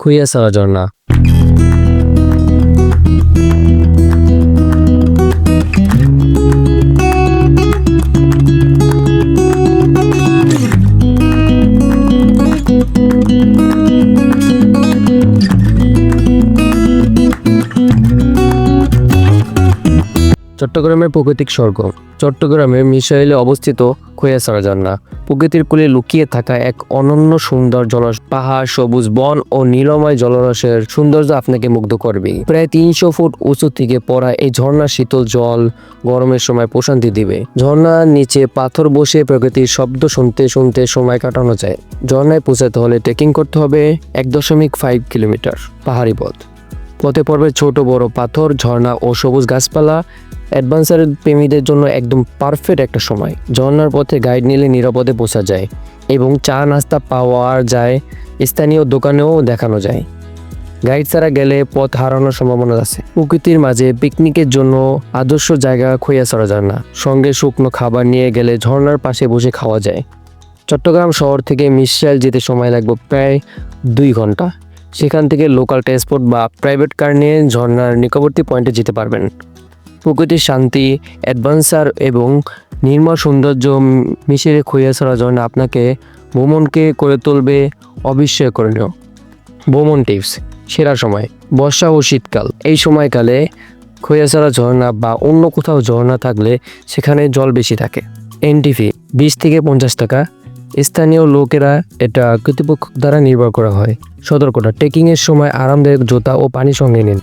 খুইয়াছড়া ঝর্ণা চট্টগ্রামের প্রাকৃতিক স্বর্গ। চট্টগ্রামের মিসাইলে অবস্থিত খৈয়াছড়া ঝর্ণা প্রকৃতির কোলে লুকিয়ে থাকা এক অনন্য সুন্দর জলস পাহাড়, সবুজ বন ও নীলময় জলরাশের সৌন্দর্য আপনাকে মুগ্ধ করবে। প্রায় তিনশো ফুট উঁচু থেকে পড়া এই ঝর্ণার শীতল জল গরমের সময় প্রশান্তি দিবে। ঝর্ণার নিচে পাথর বসে প্রকৃতির শব্দ শুনতে শুনতে সময় কাটানো যায়। ঝর্ণায় পৌঁছাতে হলে ট্রেকিং করতে হবে এক দশমিক ফাইভ কিলোমিটার পাহাড়ি পথ। পথে পড়বে ছোট বড় পাথর, ঝর্ণা ও সবুজ গাছপালা। অ্যাডভেঞ্চার প্রেমীদের জন্য একদম পারফেক্ট একটা সময়। ঝর্ণার পথে গাইড নিলে নিরাপদে পৌঁছা যায় এবং চা নাস্তা পাওয়া যায়, স্থানীয় দোকানেও দেখানো যায়। গাইড ছাড়া গেলে পথ হারানোর সম্ভাবনা আছে। প্রকৃতির মাঝে পিকনিকের জন্য আদর্শ জায়গা খইয়া সরা যায় না। সঙ্গে শুকনো খাবার নিয়ে গেলে ঝর্ণার পাশে বসে খাওয়া যায়। চট্টগ্রাম শহর থেকে মিসাইল যেতে সময় লাগবে প্রায় দুই ঘণ্টা। সেখান থেকে লোকাল ট্রান্সপোর্ট বা প্রাইভেট কার নিয়ে ঝর্ণার নিকটবর্তী পয়েন্টে যেতে পারবেন। প্রকৃতির শান্তি অ্যাডভেঞ্চার এবং নির্মল সৌন্দর্য মিশিয়ে খৈয়াছড়া ঝর্ণা আপনাকে ভ্রমণকে করে তুলবে অবিস্ময়করণীয় ভ্রমণ টিপস সেরা সময়, বর্ষা ও শীতকাল। এই সময়কালে খৈয়াছড়া ঝর্ণা বা অন্য কোথাও ঝর্ণা থাকলে সেখানে জল বেশি থাকে। এনটিভি বিশ থেকে পঞ্চাশ টাকা। স্থানীয় লোকেরা এটা কর্তৃপক্ষ দ্বারা নির্ভর করা হয়। সতর্কতা। ট্রেকিংয়ের সময় আরামদায়ক জুতা ও পানি সঙ্গে নিন।